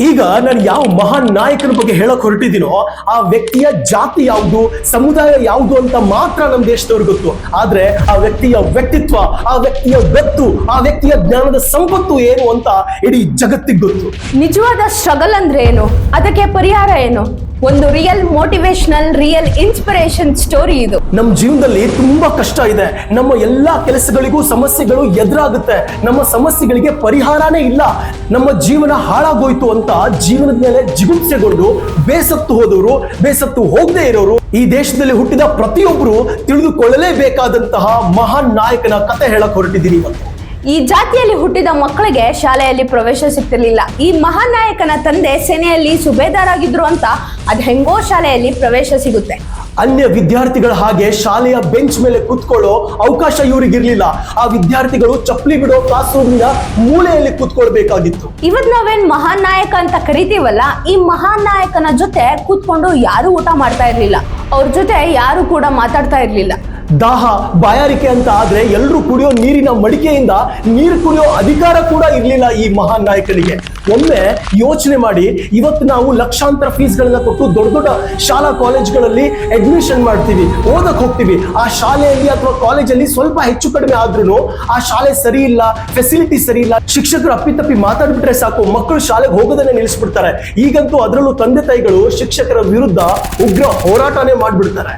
ಈಗ ನಾನು ಯಾವ ಮಹಾನ್ ನಾಯಕನ ಬಗ್ಗೆ ಹೇಳಕ್ ಹೊರಟಿದ್ದೀನೋ ಆ ವ್ಯಕ್ತಿಯ ಜಾತಿ ಯಾವುದು, ಸಮುದಾಯ ಯಾವುದು ಅಂತ ಮಾತ್ರ ನಮ್ಮ ದೇಶದವ್ರಿಗೆ ಗೊತ್ತು. ಆದ್ರೆ ಆ ವ್ಯಕ್ತಿಯ ವ್ಯಕ್ತಿತ್ವ, ಆ ವ್ಯಕ್ತಿಯ ಬೆತ್ತು ಆ ವ್ಯಕ್ತಿಯ ಜ್ಞಾನದ ಸಂಪತ್ತು ಏನು ಅಂತ ಇಡೀ ಜಗತ್ತಿಗೆ ಗೊತ್ತು. ನಿಜವಾದ ಸ್ಟ್ರಗಲ್ ಅಂದ್ರೆ ಏನು? ಅದಕ್ಕೆ ಪರಿಹಾರ ಏನು? ಒಂದು real motivational real inspiration story ಇದು. ನಮ್ಮ ಜೀವನದಲ್ಲಿ ತುಂಬಾ ಕಷ್ಟ ಇದೆ. ನಮ್ಮ ಎಲ್ಲಾ ಕೆಲಸಗಳಿಗೂ ಸಮಸ್ಯೆಗಳು ಎದುರಾಗುತ್ತೆ. ನಮ್ಮ ಸಮಸ್ಯೆಗಳಿಗೆ ಪರಿಹಾರನೇ ಇಲ್ಲ. ನಮ್ಮ ಜೀವನ ಹಾಳಾಗೋಯ್ತು ಅಂತ ಜೀವನದ ಮೇಲೆ ಜಿಗುಪ್ಸೆಗೊಂಡು ಬೇಸತ್ತು ಹೋದವರು, ಬೇಸತ್ತು ಹೋಗದೆ ಇರೋರು, ಈ ದೇಶದಲ್ಲಿ ಹುಟ್ಟಿದ ಪ್ರತಿಯೊಬ್ಬರು ತಿಳಿದುಕೊಳ್ಳಲೇಬೇಕಾದಂತಹ ಮಹಾನ್ ನಾಯಕನ ಕತೆ ಹೇಳಕ್ ಹೊರಟಿದ್ದೀನಿ ಇವತ್ತು. ಈ ಜಾತಿಯಲ್ಲಿ ಹುಟ್ಟಿದ ಮಕ್ಕಳಿಗೆ ಶಾಲೆಯಲ್ಲಿ ಪ್ರವೇಶ ಸಿಗ್ತಿರ್ಲಿಲ್ಲ. ಈ ಮಹಾನಾಯಕನ ತಂದೆ ಸೇನೆಯಲ್ಲಿ ಸುಬೇದಾರ್ ಆಗಿದ್ರು ಅಂತ ಅದ್ ಹೆಂಗೋ ಶಾಲೆಯಲ್ಲಿ ಪ್ರವೇಶ ಸಿಗುತ್ತೆ. ಅನ್ಯ ವಿದ್ಯಾರ್ಥಿಗಳ ಹಾಗೆ ಶಾಲೆಯ ಬೆಂಚ್ ಮೇಲೆ ಕೂತ್ಕೊಳ್ಳೋ ಅವಕಾಶ ಇವರಿಗಿರ್ಲಿಲ್ಲ. ಆ ವಿದ್ಯಾರ್ಥಿಗಳು ಚಪ್ಪಲಿ ಬಿಡೋ ಕ್ಲಾಸ್ ರೂಮ್ನ ಮೂಲೆಯಲ್ಲಿ ಕೂತ್ಕೊಳ್ಬೇಕಾಗಿತ್ತು. ಇವತ್ ನಾವೇನ್ ಮಹಾನ್ ನಾಯಕ ಅಂತ ಕರಿತೀವಲ್ಲ ಈ ಮಹಾನ್ ನಾಯಕನ ಜೊತೆ ಕೂತ್ಕೊಂಡು ಯಾರು ಊಟ ಮಾಡ್ತಾ ಇರ್ಲಿಲ್ಲ. ಅವ್ರ ಜೊತೆ ಯಾರು ಕೂಡ ಮಾತಾಡ್ತಾ ಇರ್ಲಿಲ್ಲ. ದಾಹ, ಬಾಯಾರಿಕೆ ಅಂತ ಆದ್ರೆ ಎಲ್ಲರೂ ಕುಡಿಯೋ ನೀರಿನ ಮಡಿಕೆಯಿಂದ ನೀರು ಕುಡಿಯೋ ಅಧಿಕಾರ ಕೂಡ ಇರ್ಲಿಲ್ಲ ಈ ಮಹಾನ್ ನಾಯಕನಿಗೆ. ಒಮ್ಮೆ ಯೋಚನೆ ಮಾಡಿ, ಇವತ್ತು ನಾವು ಲಕ್ಷಾಂತರ ಫೀಸ್ಗಳನ್ನ ಕೊಟ್ಟು ದೊಡ್ಡ ದೊಡ್ಡ ಶಾಲಾ ಕಾಲೇಜ್ಗಳಲ್ಲಿ ಅಡ್ಮಿಷನ್ ಮಾಡ್ತೀವಿ, ಓದಕ್ ಹೋಗ್ತೀವಿ. ಆ ಶಾಲೆಯಲ್ಲಿ ಅಥವಾ ಕಾಲೇಜಲ್ಲಿ ಸ್ವಲ್ಪ ಹೆಚ್ಚು ಕಡಿಮೆ ಆದ್ರೂ ಆ ಶಾಲೆ ಸರಿ ಇಲ್ಲ ಫೆಸಿಲಿಟಿ ಸರಿ ಇಲ್ಲ, ಶಿಕ್ಷಕರು ಅಪ್ಪಿತಪ್ಪಿ ಮಾತಾಡ್ಬಿಟ್ರೆ ಸಾಕು, ಮಕ್ಕಳು ಶಾಲೆಗೆ ಹೋಗೋದನ್ನೇ ನಿಲ್ಲಿಸ್ಬಿಡ್ತಾರೆ. ಈಗಂತೂ ಅದರಲ್ಲೂ ತಂದೆ ತಾಯಿಗಳು ಶಿಕ್ಷಕರ ವಿರುದ್ಧ ಉಗ್ರ ಹೋರಾಟನೇ ಮಾಡ್ಬಿಡ್ತಾರೆ.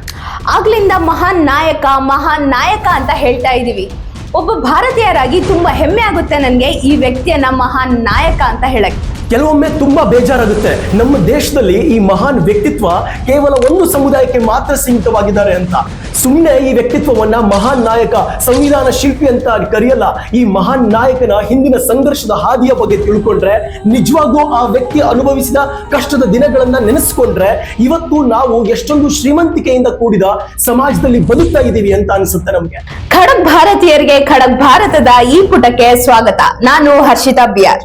ಆಗ್ಲಿಂದ ಮಹಾನ್ ನಾಯಕ ಮಹಾನ್ ನಾಯಕ ಅಂತ ಹೇಳ್ತಾ ಇದ್ದೀವಿ. ಒಬ್ಬ ಭಾರತೀಯರಾಗಿ ತುಂಬಾ ಹೆಮ್ಮೆ ಆಗುತ್ತೆ ನನಗೆ ಈ ವ್ಯಕ್ತಿಯನ್ನ ಮಹಾನ್ ನಾಯಕ ಅಂತ ಹೇಳಕ್ಕೆ. ಕೆಲವೊಮ್ಮೆ ತುಂಬಾ ಬೇಜಾರಾಗುತ್ತೆ. ನಮ್ಮ ದೇಶದಲ್ಲಿ ಈ ಮಹಾನ್ ವ್ಯಕ್ತಿತ್ವ ಕೇವಲ ಒಂದು ಸಮುದಾಯಕ್ಕೆ ಮಾತ್ರ ಸೀಮಿತವಾಗಿದ್ದಾರೆ ಅಂತ. ಸುಮ್ಮನೆ ಈ ವ್ಯಕ್ತಿತ್ವವನ್ನ ಮಹಾನ್ ನಾಯಕ, ಸಂವಿಧಾನ ಶಿಲ್ಪಿ ಅಂತ ಕರೆಯಲ್ಲ, ಈ ಮಹಾನ್ ನಾಯಕನ ಹಿಂದಿನ ಸಂಘರ್ಷದ ಹಾದಿಯ ಬಗ್ಗೆ ತಿಳ್ಕೊಂಡ್ರೆ ನಿಜವಾಗೂ ಆ ವ್ಯಕ್ತಿ ಅನುಭವಿಸಿದ ಕಷ್ಟದ ದಿನಗಳನ್ನ ನೆನೆಸ್ಕೊಂಡ್ರೆ, ಇವತ್ತು ನಾವು ಎಷ್ಟೊಂದು ಶ್ರೀಮಂತಿಕೆಯಿಂದ ಕೂಡಿದ ಸಮಾಜದಲ್ಲಿ ಬದುಕ್ತಾ ಇದ್ದೀವಿ ಅಂತ ಅನ್ಸುತ್ತೆ ನಮ್ಗೆ. ಖಡಕ್ ಭಾರತೀಯರಿಗೆ, ಖಡಕ್ ಭಾರತದ ಈ ಪುಟಕ್ಕೆ ಸ್ವಾಗತ. ನಾನು ಹರ್ಷಿತಾ ಬಿಆರ್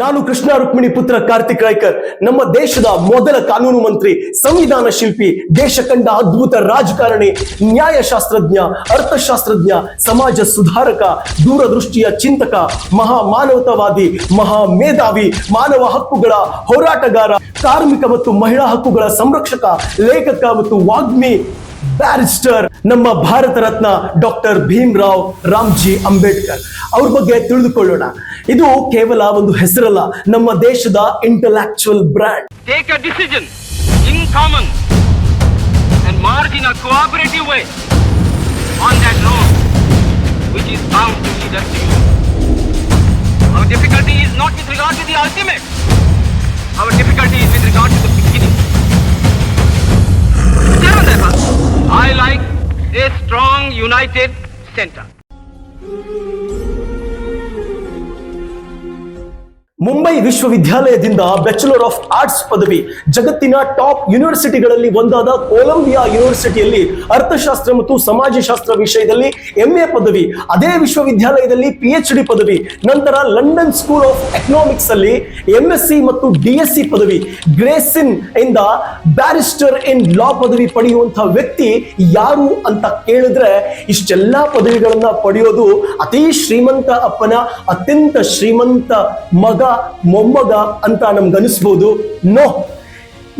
ನಾನು ಕೃಷ್ಣ ರುಕ್ಮಿಣಿ ಪುತ್ರ ಕಾರ್ತಿಕ್ ರಾಯ್ಕರ್, ನಮ್ಮ ದೇಶದ ಮೊದಲ ಕಾನೂನು ಮಂತ್ರಿ, ಸಂವಿಧಾನ ಶಿಲ್ಪಿ ದೇಶ ಕಂಡ ಅದ್ಭುತ ರಾಜಕಾರಣಿ, ನ್ಯಾಯಶಾಸ್ತ್ರಜ್ಞ, ಅರ್ಥಶಾಸ್ತ್ರಜ್ಞ, ಸಮಾಜ ಸುಧಾರಕ, ದೂರದೃಷ್ಟಿಯ ಚಿಂತಕ ಮಹಾ ಮಾನವತಾವಾದಿ ಮಹಾ ಮೇಧಾವಿ ಮಾನವ ಹಕ್ಕುಗಳ ಹೋರಾಟಗಾರ, ಕಾರ್ಮಿಕ ಮತ್ತು ಮಹಿಳಾ ಹಕ್ಕುಗಳ ಸಂರಕ್ಷಕ, ಲೇಖಕ ಮತ್ತು ವಾಗ್ಮಿ ಬ್ಯಾರಿಸ್ಟರ್ ನಮ್ಮ ಭಾರತ ರತ್ನ ಡಾಕ್ಟರ್ ಭೀಮ್ ರಾವ್ ರಾಮ್ಜಿ ಅಂಬೇಡ್ಕರ್ ಅವ್ರ ಬಗ್ಗೆ ತಿಳಿದುಕೊಳ್ಳೋಣ ಇದು ಕೇವಲ ಒಂದು ಹೆಸರಲ್ಲ ನಮ್ಮ ದೇಶದ intellectual brand decision in common and march in a cooperative way on that road which is bound to lead us to you. Our difficulty is not with regard to the ultimate. Our difficulty is with regard I like a strong, united center. Mumbai ವಿಶ್ವವಿದ್ಯಾಲಯದಿಂದ bachelor of arts ಪದವಿ. ಜಗತ್ತಿನ top ಯೂನಿವರ್ಸಿಟಿಗಳಲ್ಲಿ ಒಂದಾದ Colombia ಯೂನಿವರ್ಸಿಟಿಯಲ್ಲಿ ಅರ್ಥಶಾಸ್ತ್ರ ಮತ್ತು ಸಮಾಜಶಾಸ್ತ್ರ ವಿಷಯದಲ್ಲಿ MA ಪದವಿ, ಅದೇ ವಿಶ್ವವಿದ್ಯಾಲಯದಲ್ಲಿ ಪಿ ಎಚ್ ಡಿ ಪದವಿ, ನಂತರ ಲಂಡನ್ ಸ್ಕೂಲ್ ಆಫ್ ಎಕನಾಮಿಕ್ಸ್ ಅಲ್ಲಿ ಎಂ ಎಸ್ ಸಿ ಮತ್ತು ಡಿ ಎಸ್ ಸಿ ಪದವಿ. ಗ್ರೇಸಿನ್ ಇಂದ ಬ್ಯಾರಿಸ್ಟರ್ ಇನ್ ಲಾ ಪದವಿ ಪಡೆಯುವಂತಹ ವ್ಯಕ್ತಿ ಯಾರು ಅಂತ ಕೇಳಿದ್ರೆ ಇಷ್ಟೆಲ್ಲಾ ಪದವಿಗಳನ್ನ ಪಡೆಯೋದು ಅತಿ ಶ್ರೀಮಂತ ಅಪ್ಪನ ಅತ್ಯಂತ ಶ್ರೀಮಂತ ಮಗ ಮೊಮ್ಮಗ ಅಂತ ನಮ್ಗನಿಸ್ಬೋದು ನೋ.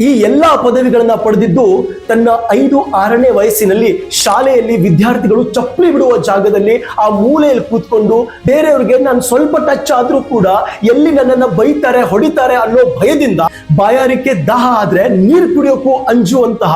ಈ ಎಲ್ಲಾ ಪದವಿಗಳನ್ನ ಪಡೆದಿದ್ದು ತನ್ನ ಐದು, ಆರನೇ ವಯಸ್ಸಿನಲ್ಲಿ ಶಾಲೆಯಲ್ಲಿ ವಿದ್ಯಾರ್ಥಿಗಳು ಚಪ್ಪಲಿ ಬಿಡುವ ಜಾಗದಲ್ಲಿ ಆ ಮೂಲೆಯಲ್ಲಿ ಕೂತ್ಕೊಂಡು ಬೇರೆಯವ್ರಿಗೆ ನಾನು ಸ್ವಲ್ಪ ಟಚ್ ಆದ್ರೂ ಕೂಡ ಎಲ್ಲಿ ನನ್ನನ್ನ ಬೈತಾರೆ, ಹೊಡಿತಾರೆ ಅನ್ನೋ ಭಯದಿಂದ ಬಾಯಾರಿಕೆ ದಾಹ ಆದ್ರೆ ನೀರು ಕುಡಿಯೋಕ್ಕೂ ಅಂಜುವಂತಹ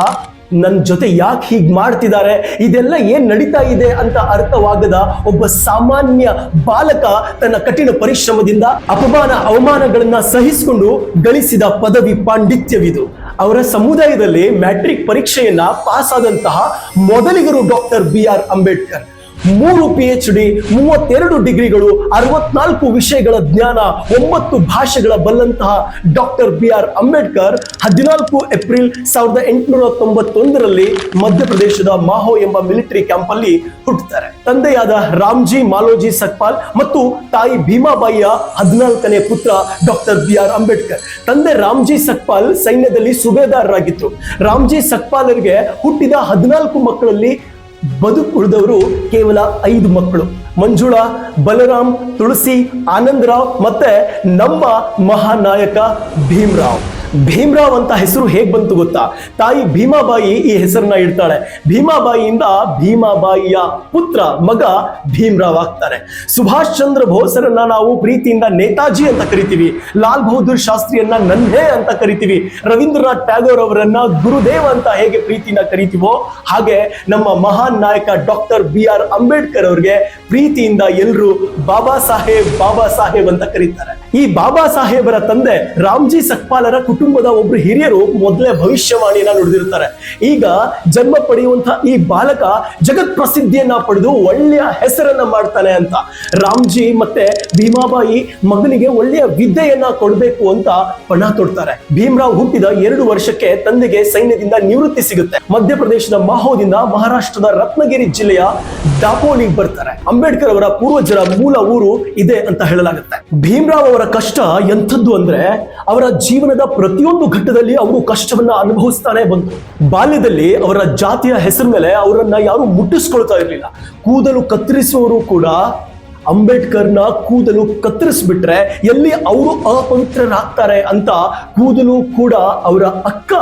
ನನ್ನ ಜೊತೆ ಯಾಕೆ ಹೀಗೆ ಮಾಡ್ತಿದ್ದಾರೆ? ಇದೆಲ್ಲ ಏನ್ ನಡೀತಾ ಇದೆ ಅಂತ ಅರ್ಥವಾಗದ ಒಬ್ಬ ಸಾಮಾನ್ಯ ಬಾಲಕ ತನ್ನ ಕಠಿಣ ಪರಿಶ್ರಮದಿಂದ ಅಪಮಾನ ಅವಮಾನಗಳನ್ನ ಸಹಿಸಿಕೊಂಡು ಗಳಿಸಿದ ಪದವಿ ಪಾಂಡಿತ್ಯವಿದು. ಅವರ ಸಮುದಾಯದಲ್ಲಿ ಮ್ಯಾಟ್ರಿಕ್ ಪರೀಕ್ಷೆಯನ್ನ ಪಾಸ್ ಆದಂತಹ ಮೊದಲಿಗರು ಡಾಕ್ಟರ್ ಬಿ ಆರ್ ಅಂಬೇಡ್ಕರ್. ಮೂರು ಪಿ ಎಚ್ ಡಿ ಮೂವತ್ತೆರಡು ಡಿಗ್ರಿಗಳು, ಅರವತ್ನಾಲ್ಕು ವಿಷಯಗಳ ಜ್ಞಾನ, ಒಂಬತ್ತು ಭಾಷೆಗಳ ಬಲ್ಲಂತಹ ಡಾಕ್ಟರ್ ಬಿ ಆರ್ ಅಂಬೇಡ್ಕರ್ ಹದಿನಾಲ್ಕು ಏಪ್ರಿಲ್ ಸಾವಿರದ ಎಂಟುನೂರ ತೊಂಬತ್ತೊಂದರಲ್ಲಿ ಮಧ್ಯಪ್ರದೇಶದ ಮಾಹೋ ಎಂಬ ಮಿಲಿಟರಿ ಕ್ಯಾಂಪ್ ಅಲ್ಲಿ ಹುಟ್ಟುತ್ತಾರೆ ತಂದೆಯಾದ ರಾಮ್ಜಿ ಮಾಲೋಜಿ ಸಕ್ಪಾಲ್ ಮತ್ತು ತಾಯಿ ಭೀಮಾಬಾಯಿಯ ಹದಿನಾಲ್ಕನೇ ಪುತ್ರ ಡಾಕ್ಟರ್ ಬಿ ಆರ್ ಅಂಬೇಡ್ಕರ್. ತಂದೆ ರಾಮ್ಜಿ ಸಕ್ಪಾಲ್ ಸೈನ್ಯದಲ್ಲಿ ಸುಬೇದಾರರಾಗಿದ್ರು. ರಾಮ್ಜಿ ಸಕ್ಪಾಲರಿಗೆ ಹುಟ್ಟಿದ ಹದಿನಾಲ್ಕು ಮಕ್ಕಳಲ್ಲಿ ಬದುಕು ಉಳಿದವರು ಕೇವಲ ಐದು ಮಕ್ಕಳು. ಮಂಜುಳಾ ಬಲರಾಮ್ ತುಳಸಿ ಆನಂದರಾವ್ ಮತ್ತೆ ನಮ್ಮ ಮಹಾನಾಯಕ ಭೀಮ್ರಾವ್. ಭೀಮ್ರಾವ್ ಅಂತ ಹೆಸರು ಹೇಗ್ ಬಂತು ಗೊತ್ತಾ? ತಾಯಿ ಭೀಮಾಬಾಯಿ ಈ ಹೆಸರನ್ನ ಇಡ್ತಾಳೆ. ಭೀಮಾಬಾಯಿಯಿಂದ ಭೀಮಾಬಾಯಿಯ ಪುತ್ರ, ಮಗ ಭೀಮ್ರಾವ್ ಆಗ್ತಾರೆ. ಸುಭಾಷ್ ಚಂದ್ರ ಬೋಸರನ್ನ ನಾವು ಪ್ರೀತಿಯಿಂದ ನೇತಾಜಿ ಅಂತ ಕರಿತೀವಿ. ಲಾಲ್ ಬಹದ್ದೂರ್ ಶಾಸ್ತ್ರಿಯನ್ನ ನಂದೇ ಅಂತ ಕರಿತೀವಿ. ರವೀಂದ್ರನಾಥ್ ಟ್ಯಾಗೋರ್ ಅವರನ್ನ ಗುರುದೇವ್ ಅಂತ ಹೇಗೆ ಪ್ರೀತಿಯಿಂದ ಕರಿತೀವೋ ಹಾಗೆ ನಮ್ಮ ಮಹಾನ್ ನಾಯಕ ಡಾಕ್ಟರ್ ಬಿ ಆರ್ ಅಂಬೇಡ್ಕರ್ ಅವ್ರಿಗೆ ಪ್ರೀತಿಯಿಂದ ಎಲ್ಲರೂ ಬಾಬಾ ಸಾಹೇಬ್ ಬಾಬಾ ಸಾಹೇಬ್ ಅಂತ ಕರೀತಾರೆ. ಈ ಬಾಬಾ ಸಾಹೇಬರ ತಂದೆ ರಾಮ್ಜಿ ಸಕ್ಪಾಲರ ಕುಟುಂಬದ ಒಬ್ರು ಹಿರಿಯರು ಮೊದಲೇ ಭವಿಷ್ಯವಾಣಿಯನ್ನ ನುಡಿದಿರ್ತಾರೆ ಈಗ ಜನ್ಮ ಪಡೆಯುವಂತಹ ಈ ಬಾಲಕ ಜಗತ್ ಪ್ರಸಿದ್ಧಿಯನ್ನ ಪಡೆದು ಒಳ್ಳೆಯ ಹೆಸರನ್ನ ಮಾಡ್ತಾನೆ ಅಂತ. ರಾಮ್ಜಿ ಮತ್ತೆ ಭೀಮಾಬಾಯಿ ಮಗನಿಗೆ ಒಳ್ಳೆಯ ವಿದ್ಯೆಯನ್ನ ಕೊಡಬೇಕು ಅಂತ ಪಣ ತೊಡ್ತಾರೆ. ಭೀಮರಾವ್ ಹುಟ್ಟಿದ ಎರಡು ವರ್ಷಕ್ಕೆ ತಂದೆಗೆ ಸೈನ್ಯದಿಂದ ನಿವೃತ್ತಿ ಸಿಗುತ್ತೆ. ಮಧ್ಯಪ್ರದೇಶದ ಮಾಹೋದಿಂದ ಮಹಾರಾಷ್ಟ್ರದ ರತ್ನಗಿರಿ ಜಿಲ್ಲೆಯ ದಾಪೋಲಿಗೆ ಬರ್ತಾರೆ. ಅಂಬೇಡ್ಕರ್ ಅವರ ಪೂರ್ವಜರ ಮೂಲ ಊರು ಇದೆ ಅಂತ ಹೇಳಲಾಗುತ್ತೆ. ಭೀಮ್ರಾವ್ ಅವರ ಕಷ್ಟ ಎಂಥದ್ದು ಅಂದ್ರೆ ಅವರ ಜೀವನದ ಪ್ರತಿಯೊಂದು ಘಟ್ಟದಲ್ಲಿ ಅವರು ಕಷ್ಟವನ್ನ ಅನುಭವಿಸ್ತಾನೆ ಬಂತು ಬಾಲ್ಯದಲ್ಲಿ ಅವರ ಜಾತಿಯ ಹೆಸರು ಮೇಲೆ ಅವರನ್ನ ಯಾರು ಮುಟ್ಟಿಸ್ಕೊಳ್ತಾ ಇರಲಿಲ್ಲ. ಕೂದಲು ಕತ್ತರಿಸುವವರು ಕೂಡ ಅಂಬೇಡ್ಕರ್ನ ಕೂದಲು ಕತ್ತರಿಸ್ಬಿಟ್ರೆ ಎಲ್ಲಿ ಅವರು ಅಪವಿತ್ರರಾಗ್ತಾರೆ ಅಂತ ಕೂದಲು ಕೂಡ ಅವರ ಅಕ್ಕ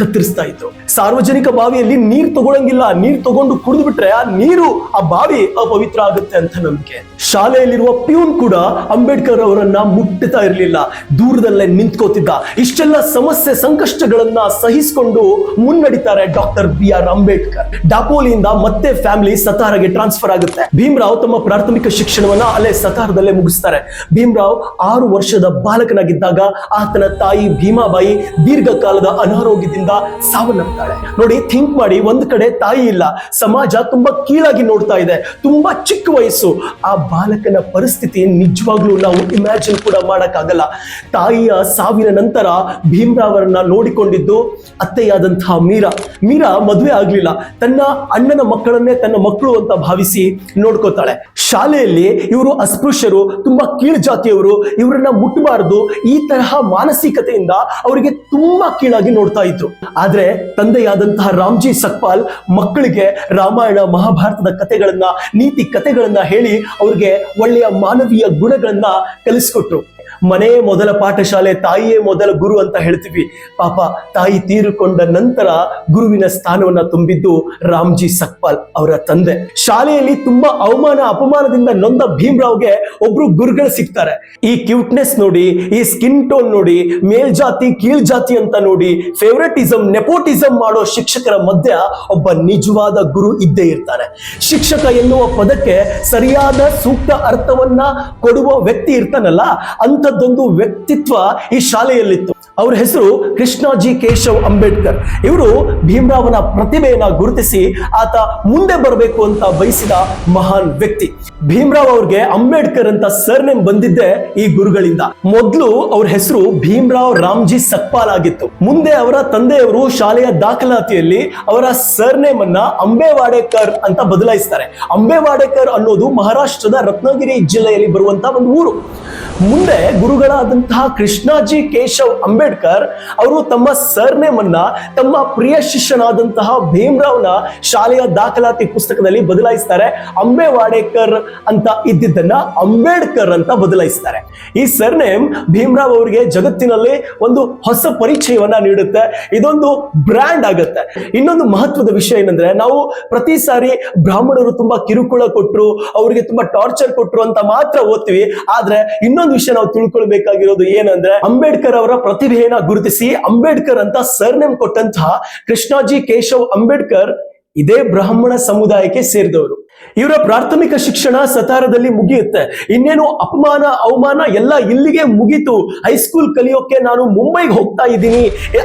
ಕತ್ತರಿಸ್ತಾ ಇತ್ತು. ಸಾರ್ವಜನಿಕ ಬಾವಿಯಲ್ಲಿ ನೀರ್ ತಗೊಳಂಗಿಲ್ಲ, ನೀರ್ ತಗೊಂಡು ಕುಡಿದು ಬಿಟ್ರೆ ಆ ನೀರು ಆ ಬಾವಿ ಅಪವಿತ್ರ ಆಗುತ್ತೆ ಅಂತ ನಂಬಿಕೆ. ಶಾಲೆಯಲ್ಲಿರುವ ಪ್ಯೂನ್ ಕೂಡ ಅಂಬೇಡ್ಕರ್ ಅವರನ್ನ ಮುಟ್ಟತಾ ಇರಲಿಲ್ಲ. ದೂರದಲ್ಲೇ ನಿಂತ್ಕೋತಿದ್ದ. ಇಷ್ಟೆಲ್ಲ ಸಮಸ್ಯೆ, ಸಂಕಷ್ಟಗಳನ್ನ ಸಹಿಸಿಕೊಂಡು ಮುನ್ನಡಿತಾರೆ ಡಾಕ್ಟರ್ ಬಿ ಆರ್ ಅಂಬೇಡ್ಕರ್. ಡಾಪೋಲಿಯಿಂದ ಮತ್ತೆ ಫ್ಯಾಮಿಲಿ ಸತಾರಗೆ ಟ್ರಾನ್ಸ್ಫರ್ ಆಗುತ್ತೆ. ಭೀಮರಾವ್ ತಮ್ಮ ಪ್ರಾಥಮಿಕ ಶಿಕ್ಷಣವನ್ನ ಅಲ್ಲೇ ಸತಾರದಲ್ಲೇ ಮುಗಿಸ್ತಾರೆ. ಭೀಮ್ರಾವ್ ಆರು ವರ್ಷದ ಬಾಲಕನಾಗಿದ್ದಾಗ ಆತನ ತಾಯಿ ಭೀಮಾಬಾಯಿ ದೀರ್ಘಕಾಲದ ಅನಾರೋಗ್ಯದಿಂದ ಸಾವನ್ನಪ್ತಾಳೆ ನೋಡಿ ಥಿಂಕ್ ಮಾಡಿ, ಒಂದ್ ಕಡೆ ತಾಯಿ ಇಲ್ಲ. ಸಮಾಜ ತುಂಬಾ ಕೀಳಾಗಿ ನೋಡ್ತಾ ಇದೆ. ತುಂಬಾ ಚಿಕ್ಕ ವಯಸ್ಸು. ಆ ಬಾಲಕನ ಪರಿಸ್ಥಿತಿ ನಿಜವಾಗ್ಲೂ ನಾವು ಇಮ್ಯಾಜಿನ್ ಕೂಡ ಮಾಡಕ್ಕಾಗಲ್ಲ. ತಾಯಿಯ ಸಾವಿನ ನಂತರ ಭೀಮ್ರಾವರನ್ನ ನೋಡಿಕೊಂಡಿದ್ದು ಅತ್ತೆಯಾದಂತಹ ಮೀರಾ. ಮೀರಾ ಮದುವೆ ಆಗ್ಲಿಲ್ಲ. ತನ್ನ ಅಣ್ಣನ ಮಕ್ಕಳನ್ನೇ ತನ್ನ ಮಕ್ಕಳು ಅಂತ ಭಾವಿಸಿ ನೋಡ್ಕೋತಾಳೆ ಶಾಲೆಯಲ್ಲಿ ಇವರು ಅಸ್ಪೃಶ್ಯರು, ತುಂಬಾ ಕೀಳ್ ಜಾತಿಯವರು. ಇವರನ್ನ ಮುಟ್ಟಬಾರದು ಈ ತರಹ ಮಾನಸಿಕತೆಯಿಂದ ಅವರಿಗೆ ತುಂಬಾ ಕೀಳಾಗಿ ನೋಡ್ತಾ ಇದ್ರು. ಆದ್ರೆ ತಂದೆಯಾದಂತಹ ರಾಮ್ಜಿ ಸಕ್ಪಾಲ್ ಮಕ್ಕಳಿಗೆ ರಾಮಾಯಣ, ಮಹಾಭಾರತದ ಕಥೆಗಳನ್ನ, ನೀತಿ ಕಥೆಗಳನ್ನ ಹೇಳಿ ಅವ್ರಿಗೆ ಒಳ್ಳೆಯ ಮಾನವೀಯ ಗುಣಗಳನ್ನ ಕಲಿಸ್ಕೊಟ್ರು. ಮನೆ ಮೊದಲ ಪಾಠಶಾಲೆ, ತಾಯಿಯೇ ಮೊದಲ ಗುರು ಅಂತ ಹೇಳ್ತೀವಿ. ಪಾಪ ತಾಯಿ ತೀರಿಕೊಂಡ ನಂತರ ಗುರುವಿನ ಸ್ಥಾನವನ್ನ ತುಂಬಿದ್ದು ರಾಮ್ಜಿ ಸಕ್ಪಾಲ್ ಅವರ ತಂದೆ. ಶಾಲೆಯಲ್ಲಿ ತುಂಬಾ ಅವಮಾನ, ಅಪಮಾನದಿಂದ ನೊಂದ ಭೀಮ್ರಾವ್ಗೆ ಒಬ್ರು ಗುರುಗಳು ಸಿಗ್ತಾರೆ. ಈ ಕ್ಯೂಟ್ನೆಸ್ ನೋಡಿ, ಈ ಸ್ಕಿನ್ ಟೋನ್ ನೋಡಿ, ಮೇಲ್ಜಾತಿ ಕೀಳ್ ಜಾತಿ ಅಂತ ನೋಡಿ, ಫೇವ್ರೆಟಿಸಂ, ನೆಪೋಟಿಸಂ ಮಾಡೋ ಶಿಕ್ಷಕರ ಮಧ್ಯ ಒಬ್ಬ ನಿಜವಾದ ಗುರು ಇದ್ದೇ ಇರ್ತಾರೆ. ಶಿಕ್ಷಕ ಎನ್ನುವ ಪದಕ್ಕೆ ಸರಿಯಾದ ಸೂಕ್ತ ಅರ್ಥವನ್ನ ಕೊಡುವ ವ್ಯಕ್ತಿ ಇರ್ತಾನಲ್ಲ ಅಂಥದ್ದೊಂದು ವ್ಯಕ್ತಿತ್ವ ಈ ಶಾಲೆಯಲ್ಲಿತ್ತು. ಅವ್ರ ಹೆಸರು ಕೃಷ್ಣಾಜಿ ಕೇಶವ್ ಅಂಬೇಡ್ಕರ್. ಇವರು ಭೀಮ್ರಾವನ ಪ್ರತಿಭೆಯನ್ನ ಗುರುತಿಸಿ ಆತ ಮುಂದೆ ಬರಬೇಕು ಅಂತ ಬಯಸಿದ ಮಹಾನ್ ವ್ಯಕ್ತಿ. ಭೀಮ್ರಾವ್ ಅವ್ರಿಗೆ ಅಂಬೇಡ್ಕರ್ ಅಂತ ಸರ್ನೇಮ್ ಬಂದಿದ್ದೆ ಈ ಗುರುಗಳಿಂದ. ಮೊದಲು ಅವ್ರ ಹೆಸರು ಭೀಮ್ರಾವ್ ರಾಮ್ಜಿ ಸಕ್ಪಾಲ್ ಆಗಿತ್ತು. ಮುಂದೆ ಅವರ ತಂದೆಯವರು ಶಾಲೆಯ ದಾಖಲಾತಿಯಲ್ಲಿ ಅವರ ಸರ್ನೇಮ್ ಅನ್ನ ಅಂಬೇವಾಡೇಕರ್ ಅಂತ ಬದಲಾಯಿಸ್ತಾರೆ. ಅಂಬೇವಾಡೇಕರ್ ಅನ್ನೋದು ಮಹಾರಾಷ್ಟ್ರದ ರತ್ನಗಿರಿ ಜಿಲ್ಲೆಯಲ್ಲಿ ಬರುವಂತಹ ಒಂದು ಊರು. ಮುಂದೆ ಗುರುಗಳಾದಂತಹ ಕೃಷ್ಣಾಜಿ ಕೇಶವ್ ಅಂಬೇಡ್ಕರ್ ಅವರು ತಮ್ಮ ಸರ್ನೇಮ್ ಅನ್ನ ತಮ್ಮ ಪ್ರಿಯ ಶಿಷ್ಯನಾದಂತಹ ಭೀಮ್ರಾವ್ನ ಶಾಲೆಯ ದಾಖಲಾತಿ ಪುಸ್ತಕದಲ್ಲಿ ಬದಲಾಯಿಸ್ತಾರೆ. ಅಂಬೇವಾಡೇಕರ್ ಅಂತ ಇದ್ದಿದ್ದನ್ನ ಅಂಬೇಡ್ಕರ್ ಅಂತ ಬದಲಾಯಿಸ್ತಾರೆ. ಈ ಸರ್ನೇಮ್ ಭೀಮ್ರಾವ್ ಅವರಿಗೆ ಜಗತ್ತಿನಲ್ಲಿ ಒಂದು ಹೊಸ ಪರಿಚಯವನ್ನ ನೀಡುತ್ತೆ. ಇದೊಂದು ಬ್ರ್ಯಾಂಡ್ ಆಗುತ್ತೆ. ಇನ್ನೊಂದು ಮಹತ್ವದ ವಿಷಯ ಏನಂದ್ರೆ, ನಾವು ಪ್ರತಿ ಸಾರಿ ಬ್ರಾಹ್ಮಣರು ತುಂಬಾ ಕಿರುಕುಳ ಕೊಟ್ಟರು ಅವರಿಗೆ ತುಂಬಾ ಟಾರ್ಚರ್ ಕೊಟ್ಟರು ಅಂತ ಮಾತ್ರ ಓದ್ತೀವಿ. ಆದ್ರೆ ಇನ್ನೊಂದು ವಿಷಯ ನಾವು ತಿಳ್ಕೊಳ್ಬೇಕಾಗಿರೋದು ಏನಂದ್ರೆ, ಅಂಬೇಡ್ಕರ್ ಅವರ ಪ್ರತಿಭೆಯನ್ನ ಗುರುತಿಸಿ ಅಂಬೇಡ್ಕರ್ ಅಂತ ಸರ್ನೇಮ್ ಕೊಟ್ಟಂತಹ ಕೃಷ್ಣಾಜಿ ಕೇಶವ್ ಅಂಬೇಡ್ಕರ್ ಇದೇ ಬ್ರಾಹ್ಮಣ ಸಮುದಾಯಕ್ಕೆ ಸೇರಿದವರು. ಇವರ ಪ್ರಾಥಮಿಕ ಶಿಕ್ಷಣ ಸತಾರದಲ್ಲಿ ಮುಗಿಯುತ್ತೆ. ಇನ್ನೇನು ಅಪಮಾನ, ಅವಮಾನ ಎಲ್ಲ ಇಲ್ಲಿಗೆ ಮುಗೀತು. ಹೈಸ್ಕೂಲ್ ಕಲಿಯೋಕೆ ನಾನು ಮುಂಬೈಗೆ ಹೋಗ್ತಾ ಇದ್ದೀನಿ.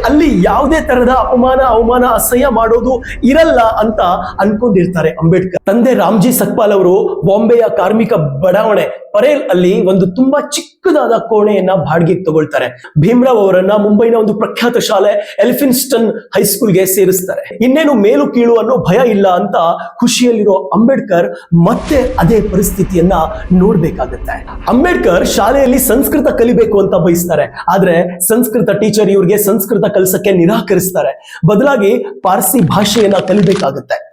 ಅಲ್ಲಿ ಯಾವುದೇ ತರಹದ ಅಪಮಾನ, ಅವಮಾನ, ಅಸಹ್ಯ ಮಾಡೋದು ಇರಲ್ಲ ಅಂತ ಅನ್ಕೊಂಡಿರ್ತಾರೆ ಅಂಬೇಡ್ಕರ್. ತಂದೆ ರಾಮ್ಜಿ ಸಕ್ಪಾಲ್ ಅವರು ಬಾಂಬೆಯ ಕಾರ್ಮಿಕ ಬಡಾವಣೆ ಪರೇಲ್ ಅಲ್ಲಿ ಒಂದು ತುಂಬಾ ಚಿಕ್ಕದಾದ ಕೋಣೆಯನ್ನ ಬಾಡಿಗೆ ತಗೊಳ್ತಾರೆ. ಭೀಮ್ರಾವ್ ಅವರನ್ನ ಮುಂಬೈನ ಒಂದು ಪ್ರಖ್ಯಾತ ಶಾಲೆ ಎಲಿಫಿನ್ಸ್ಟನ್ ಹೈಸ್ಕೂಲ್ಗೆ ಸೇರಿಸ್ತಾರೆ. ಇನ್ನೇನು ಮೇಲು ಕೀಳು ಅನ್ನೋ ಭಯ ಇಲ್ಲ ಅಂತ ಖುಷಿಯಲ್ಲಿರೋ ಅಂಬೇಡ್ಕರ್ ಮತ್ತೆ ಅದೇ ಪರಿಸ್ಥಿತಿಯನ್ನ ನೋಡ್ಬೇಕಾಗತ್ತೆ. ಅಂಬೇಡ್ಕರ್ ಶಾಲೆಯಲ್ಲಿ ಸಂಸ್ಕೃತ ಕಲಿಬೇಕು ಅಂತ ಬಯಸ್ತಾರೆ. ಆದ್ರೆ ಸಂಸ್ಕೃತ ಟೀಚರ್ ಇವ್ರಿಗೆ ಸಂಸ್ಕೃತ ಕಲಿಸಕ್ಕೆ ನಿರಾಕರಿಸ್ತಾರೆ. ಬದಲಾಗಿ ಪಾರ್ಸಿ ಭಾಷೆಯನ್ನ ಕಲಿಬೇಕಾಗತ್ತೆ.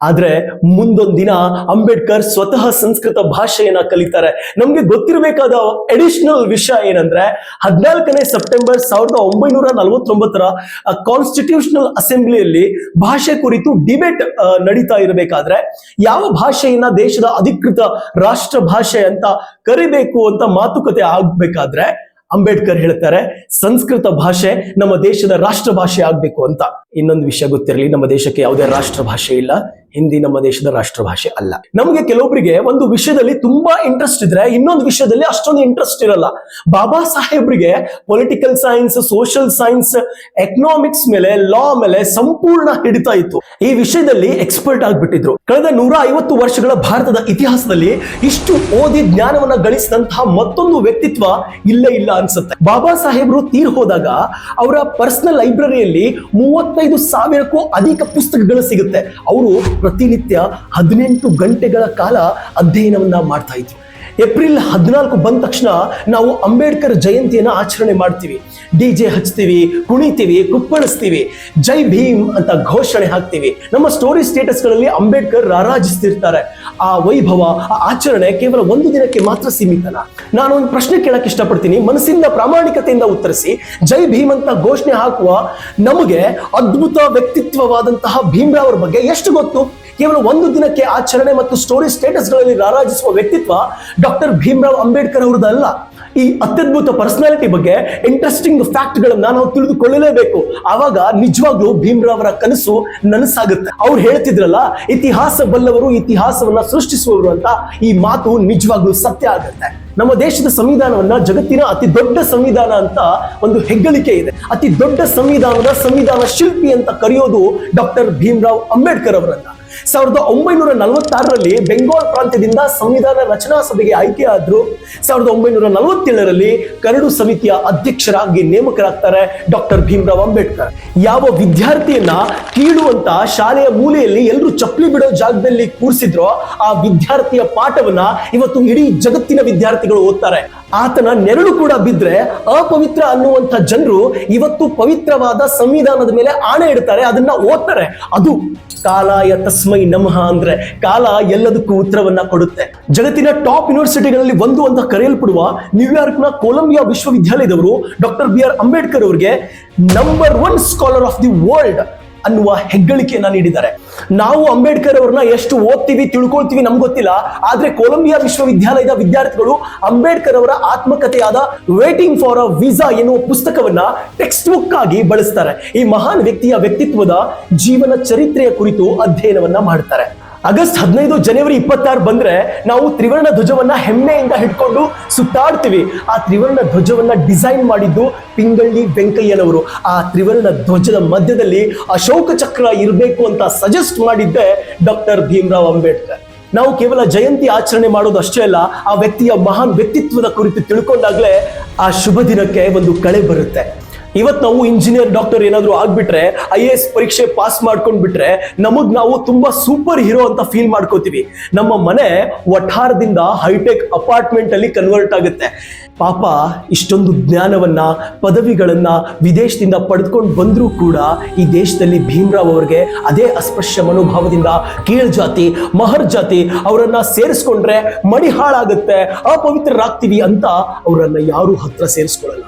ಆದ್ರೆ ಮುಂದೊಂದ್ ದಿನ ಅಂಬೇಡ್ಕರ್ ಸ್ವತಃ ಸಂಸ್ಕೃತ ಭಾಷೆಯನ್ನ ಕಲಿತಾರೆ. ನಮ್ಗೆ ಗೊತ್ತಿರಬೇಕಾದ ಅಡಿಷನಲ್ ವಿಷಯ ಏನಂದ್ರೆ ಹದಿನಾಲ್ಕನೇ ಸೆಪ್ಟೆಂಬರ್ ಸಾವಿರದ ಒಂಬೈನೂರ ನಲವತ್ತೊಂಬತ್ತರ ಕಾನ್ಸ್ಟಿಟ್ಯೂಷನಲ್ ಅಸೆಂಬ್ಲಿಯಲ್ಲಿ ಭಾಷೆ ಕುರಿತು ಡಿಬೇಟ್ ನಡೀತಾ ಇರಬೇಕಾದ್ರೆ ಯಾವ ಭಾಷೆಯನ್ನ ದೇಶದ ಅಧಿಕೃತ ರಾಷ್ಟ್ರ ಭಾಷೆ ಅಂತ ಕರಿಬೇಕು ಅಂತ ಮಾತುಕತೆ ಆಗ್ಬೇಕಾದ್ರೆ ಅಂಬೇಡ್ಕರ್ ಹೇಳ್ತಾರೆ, ಸಂಸ್ಕೃತ ಭಾಷೆ ನಮ್ಮ ದೇಶದ ರಾಷ್ಟ್ರ ಭಾಷೆ ಆಗ್ಬೇಕು ಅಂತ. ಇನ್ನೊಂದು ವಿಷಯ ಗೊತ್ತಿರಲಿ, ನಮ್ಮ ದೇಶಕ್ಕೆ ಯಾವುದೇ ರಾಷ್ಟ್ರ ಭಾಷೆ ಇಲ್ಲ. ಹಿಂದಿ ನಮ್ಮ ದೇಶದ ರಾಷ್ಟ್ರ ಭಾಷೆ ಅಲ್ಲ. ನಮಗೆ ಕೆಲವೊಬ್ಬರಿಗೆ ಒಂದು ವಿಷಯದಲ್ಲಿ ತುಂಬಾ ಇಂಟ್ರೆಸ್ಟ್ ಇದ್ರೆ, ಇನ್ನೊಂದು ವಿಷಯದಲ್ಲಿ ಅಷ್ಟೊಂದು ಇಂಟ್ರೆಸ್ಟ್ ಇರಲ್ಲ. ಬಾಬಾ ಸಾಹೇಬ್ರಿಗೆ political science social science economics ಮೇಲೆ ಲಾ ಮೇಲೆ ಸಂಪೂರ್ಣ ಹಿಡಿತಾ ಇತ್ತು. ಈ ವಿಷಯದಲ್ಲಿ ಎಕ್ಸ್ಪರ್ಟ್ ಆಗಿಬಿಟ್ಟಿದ್ರು. ಕಳೆದ ನೂರ ಐವತ್ತು ವರ್ಷಗಳ ಭಾರತದ ಇತಿಹಾಸದಲ್ಲಿ ಇಷ್ಟು ಓದಿ ಜ್ಞಾನವನ್ನ ಗಳಿಸಿದಂತಹ ಮತ್ತೊಂದು ವ್ಯಕ್ತಿತ್ವ ಇಲ್ಲೇ ಇಲ್ಲ ಅನ್ಸುತ್ತೆ. ಬಾಬಾ ಸಾಹೇಬ್ರು ತೀರ್ ಹೋದಾಗ ಅವರ ಪರ್ಸನಲ್ ಲೈಬ್ರರಿಯಲ್ಲಿ ಮೂವತ್ತೈದು ಸಾವಿರಕ್ಕೂ ಅಧಿಕ ಪುಸ್ತಕಗಳು ಸಿಗುತ್ತೆ. ಅವರು ಪ್ರತಿನಿತ್ಯ ಹದಿನೆಂಟು ಗಂಟೆಗಳ ಕಾಲ ಅಧ್ಯಯನವನ್ನು ಮಾಡ್ತಾ ಇದ್ರು ಏಪ್ರಿಲ್ ಹದಿನಾಲ್ಕು ಬಂದ ತಕ್ಷಣ ನಾವು ಅಂಬೇಡ್ಕರ್ ಜಯಂತಿಯನ್ನ ಆಚರಣೆ ಮಾಡ್ತೀವಿ. ಡಿ ಜೆ ಹಚ್ತೀವಿ, ಕುಣಿತೀವಿ, ಕುಪ್ಪಳಿಸ್ತೀವಿ, ಜೈ ಭೀಮ್ ಅಂತ ಘೋಷಣೆ ಹಾಕ್ತೀವಿ. ನಮ್ಮ ಸ್ಟೋರಿ ಸ್ಟೇಟಸ್ಗಳಲ್ಲಿ ಅಂಬೇಡ್ಕರ್ ರಾರಾಜಿಸ್ತಿರ್ತಾರೆ. ಆ ವೈಭವ, ಆ ಆಚರಣೆ ಕೇವಲ ಒಂದು ದಿನಕ್ಕೆ ಮಾತ್ರ ಸೀಮಿತನ. ನಾನು ಒಂದು ಪ್ರಶ್ನೆ ಕೇಳಕ್ಕೆ ಇಷ್ಟಪಡ್ತೀನಿ. ಮನಸ್ಸಿಂದ ಪ್ರಾಮಾಣಿಕತೆಯಿಂದ ಉತ್ತರಿಸಿ. ಜೈ ಭೀಮ್ ಅಂತ ಘೋಷಣೆ ಹಾಕುವ ನಮಗೆ ಅದ್ಭುತ ವ್ಯಕ್ತಿತ್ವವಾದಂತಹ ಭೀಮ್ರಾವ್ರ ಬಗ್ಗೆ ಎಷ್ಟು ಗೊತ್ತು? ಕೇವಲ ಒಂದು ದಿನಕ್ಕೆ ಆಚರಣೆ ಮತ್ತು ಸ್ಟೋರಿ ಸ್ಟೇಟಸ್ಗಳಲ್ಲಿ ರಾರಾಜಿಸುವ ವ್ಯಕ್ತಿತ್ವ ಡಾಕ್ಟರ್ ಭೀಮ್ರಾವ್ ಅಂಬೇಡ್ಕರ್ ಅವರದಲ್ಲ ಈ ಅತ್ಯದ್ಭುತ ಪರ್ಸನಾಲಿಟಿ ಬಗ್ಗೆ ಇಂಟ್ರೆಸ್ಟಿಂಗ್ ಫ್ಯಾಕ್ಟ್ ಗಳನ್ನ ನಾವು ತಿಳಿದುಕೊಳ್ಳಲೇಬೇಕು. ಆವಾಗ ನಿಜವಾಗ್ಲೂ ಭೀಮರಾವ್ ಅವರ ಕನಸು ನನಸಾಗುತ್ತೆ. ಅವ್ರು ಹೇಳ್ತಿದ್ರಲ್ಲ ಇತಿಹಾಸ ಬಲ್ಲವರು ಇತಿಹಾಸವನ್ನ ಸೃಷ್ಟಿಸುವವರು ಅಂತ ಈ ಮಾತು ನಿಜವಾಗ್ಲೂ ಸತ್ಯ ಆಗುತ್ತೆ. ನಮ್ಮ ದೇಶದ ಸಂವಿಧಾನವನ್ನ ಜಗತ್ತಿನ ಅತಿ ದೊಡ್ಡ ಸಂವಿಧಾನ ಅಂತ ಒಂದು ಹೆಗ್ಗಳಿಕೆ ಇದೆ. ಅತಿ ದೊಡ್ಡ ಸಂವಿಧಾನದ ಸಂವಿಧಾನ ಶಿಲ್ಪಿ ಅಂತ ಕರೆಯೋದು ಡಾಕ್ಟರ್ ಭೀಮ್ರಾವ್ ಅಂಬೇಡ್ಕರ್ ಅವರನ್ನ. ಸಾವಿರದ ಒಂಬೈನೂರ ನಲವತ್ತಾರರಲ್ಲಿ ಬೆಂಗಾಲ್ ಪ್ರಾಂತ್ಯದಿಂದ ಸಂವಿಧಾನ ರಚನಾ ಸಭೆಗೆ ಆಯ್ಕೆಯಾದ್ರು ಸಾವಿರದ ಒಂಬೈನೂರ ನಲವತ್ತೇಳರಲ್ಲಿ ಕರಡು ಸಮಿತಿಯ ಅಧ್ಯಕ್ಷರಾಗಿ ನೇಮಕರಾಗ್ತಾರೆ ಡಾಕ್ಟರ್ ಭೀಮರಾವ್ ಅಂಬೇಡ್ಕರ್. ಯಾವ ವಿದ್ಯಾರ್ಥಿಯನ್ನ ಕೀಳುವಂತ ಶಾಲೆಯ ಮೂಲೆಯಲ್ಲಿ ಎಲ್ಲರೂ ಚಪ್ಪಲಿ ಬಿಡೋ ಜಾಗದಲ್ಲಿ ಕೂರಿಸಿದ್ರೋ, ಆ ವಿದ್ಯಾರ್ಥಿಯ ಪಾಠವನ್ನ ಇವತ್ತು ಇಡೀ ಜಗತ್ತಿನ ವಿದ್ಯಾರ್ಥಿಗಳು ಓದ್ತಾರೆ. ಆತನ ನೆರಳು ಕೂಡ ಬಿದ್ರೆ ಅಪವಿತ್ರ ಅನ್ನುವಂಥ ಜನರು ಇವತ್ತು ಪವಿತ್ರವಾದ ಸಂವಿಧಾನದ ಮೇಲೆ ಆಣೆ ಇಡ್ತಾರೆ, ಅದನ್ನ ಓದ್ತಾರೆ. ಅದು ಕಾಲಾಯ ತಸ್ಮೈ ನಮಃ ಅಂದ್ರೆ ಕಾಲ ಎಲ್ಲದಕ್ಕೂ ಉತ್ತರವನ್ನ ಕೊಡುತ್ತೆ. ಜಗತ್ತಿನ ಟಾಪ್ ಯೂನಿವರ್ಸಿಟಿಗಳಲ್ಲಿ ಒಂದು ಅಂತ ಕರೆಯಲ್ಪಡುವ ನ್ಯೂಯಾರ್ಕ್ನ ಕೊಲಂಬಿಯಾ ವಿಶ್ವವಿದ್ಯಾಲಯದವರು ಡಾಕ್ಟರ್ ಬಿ ಆರ್ ಅಂಬೇಡ್ಕರ್ ಅವರಿಗೆ number one scholar of the world ಅನ್ನುವ ಹೆಗ್ಗಳಿಕೆಯನ್ನ ನೀಡಿದ್ದಾರೆ. ನಾವು ಅಂಬೇಡ್ಕರ್ ಅವ್ರನ್ನ ಎಷ್ಟು ಓದ್ತೀವಿ, ತಿಳ್ಕೊಳ್ತೀವಿ ನಮ್ಗೆ ಗೊತ್ತಿಲ್ಲ. ಆದ್ರೆ ಕೊಲಂಬಿಯಾ ವಿಶ್ವವಿದ್ಯಾಲಯದ ವಿದ್ಯಾರ್ಥಿಗಳು ಅಂಬೇಡ್ಕರ್ ಅವರ ಆತ್ಮಕಥೆಯಾದ ವೇಟಿಂಗ್ ಫಾರ್ ಅ ವೀಸಾ ಎನ್ನುವ ಪುಸ್ತಕವನ್ನ ಟೆಕ್ಸ್ಟ್ ಬುಕ್ ಆಗಿ ಬಳಸ್ತಾರೆ. ಈ ಮಹಾನ್ ವ್ಯಕ್ತಿಯ ವ್ಯಕ್ತಿತ್ವದ ಜೀವನ ಚರಿತ್ರೆಯ ಕುರಿತು ಅಧ್ಯಯನವನ್ನ ಮಾಡ್ತಾರೆ. ಆಗಸ್ಟ್ ಹದಿನೈದು ಜನವರಿ ಇಪ್ಪತ್ತಾರು ಬಂದ್ರೆ ನಾವು ತ್ರಿವರ್ಣ ಧ್ವಜವನ್ನ ಹೆಮ್ಮೆಯಿಂದ ಹಿಡ್ಕೊಂಡು ಸುತ್ತಾಡ್ತೀವಿ. ಆ ತ್ರಿವರ್ಣ ಧ್ವಜವನ್ನ ಡಿಸೈನ್ ಮಾಡಿದ್ದು ಪಿಂಗಳ್ಳಿ ವೆಂಕಯ್ಯನವರು. ಆ ತ್ರಿವರ್ಣ ಧ್ವಜದ ಮಧ್ಯದಲ್ಲಿ ಅಶೋಕ ಚಕ್ರ ಇರಬೇಕು ಅಂತ ಸಜೆಸ್ಟ್ ಮಾಡಿದ್ದೆ ಡಾಕ್ಟರ್ ಭೀಮರಾವ್ ಅಂಬೇಡ್ಕರ್. ನಾವು ಕೇವಲ ಜಯಂತಿ ಆಚರಣೆ ಮಾಡೋದು ಅಷ್ಟೇ ಅಲ್ಲ, ಆ ವ್ಯಕ್ತಿಯ ಮಹಾನ್ ವ್ಯಕ್ತಿತ್ವದ ಕುರಿತು ತಿಳ್ಕೊಂಡಾಗ್ಲೇ ಆ ಶುಭ ದಿನಕ್ಕೆ ಒಂದು ಕಳೆ ಬರುತ್ತೆ. ಇವತ್ತು ನಾವು ಇಂಜಿನಿಯರ್, ಡಾಕ್ಟರ್ ಏನಾದ್ರು ಆಗ್ಬಿಟ್ರೆ, ಐ ಎ ಎಸ್ ಪರೀಕ್ಷೆ ಪಾಸ್ ಮಾಡ್ಕೊಂಡ್ ಬಿಟ್ರೆ, ನಮಗ್ ನಾವು ತುಂಬಾ ಸೂಪರ್ ಹೀರೋ ಅಂತ ಫೀಲ್ ಮಾಡ್ಕೋತೀವಿ. ನಮ್ಮ ಮನೆ ವಠಾರದಿಂದ ಹೈಟೆಕ್ ಅಪಾರ್ಟ್ಮೆಂಟ್ ಅಲ್ಲಿ ಕನ್ವರ್ಟ್ ಆಗುತ್ತೆ. ಪಾಪ, ಇಷ್ಟೊಂದು ಜ್ಞಾನವನ್ನ, ಪದವಿಗಳನ್ನ ವಿದೇಶದಿಂದ ಪಡೆದುಕೊಂಡು ಬಂದರೂ ಕೂಡ ಈ ದೇಶದಲ್ಲಿ ಭೀಮರಾವ್ ಅವರಿಗೆ ಅದೇ ಅಸ್ಪೃಶ್ಯ ಮನೋಭಾವದಿಂದ ಕೀಳ್ ಜಾತಿ, ಮಹರ್ ಜಾತಿ ಅವರನ್ನ ಸೇರಿಸ್ಕೊಂಡ್ರೆ ಮಡಿ ಹಾಳಾಗುತ್ತೆ ಅಪವಿತ್ರರಾಗ್ತೀವಿ ಅಂತ ಅವರನ್ನ ಯಾರು ಹತ್ರ ಸೇರಿಸ್ಕೊಳ್ಳಲ್ಲ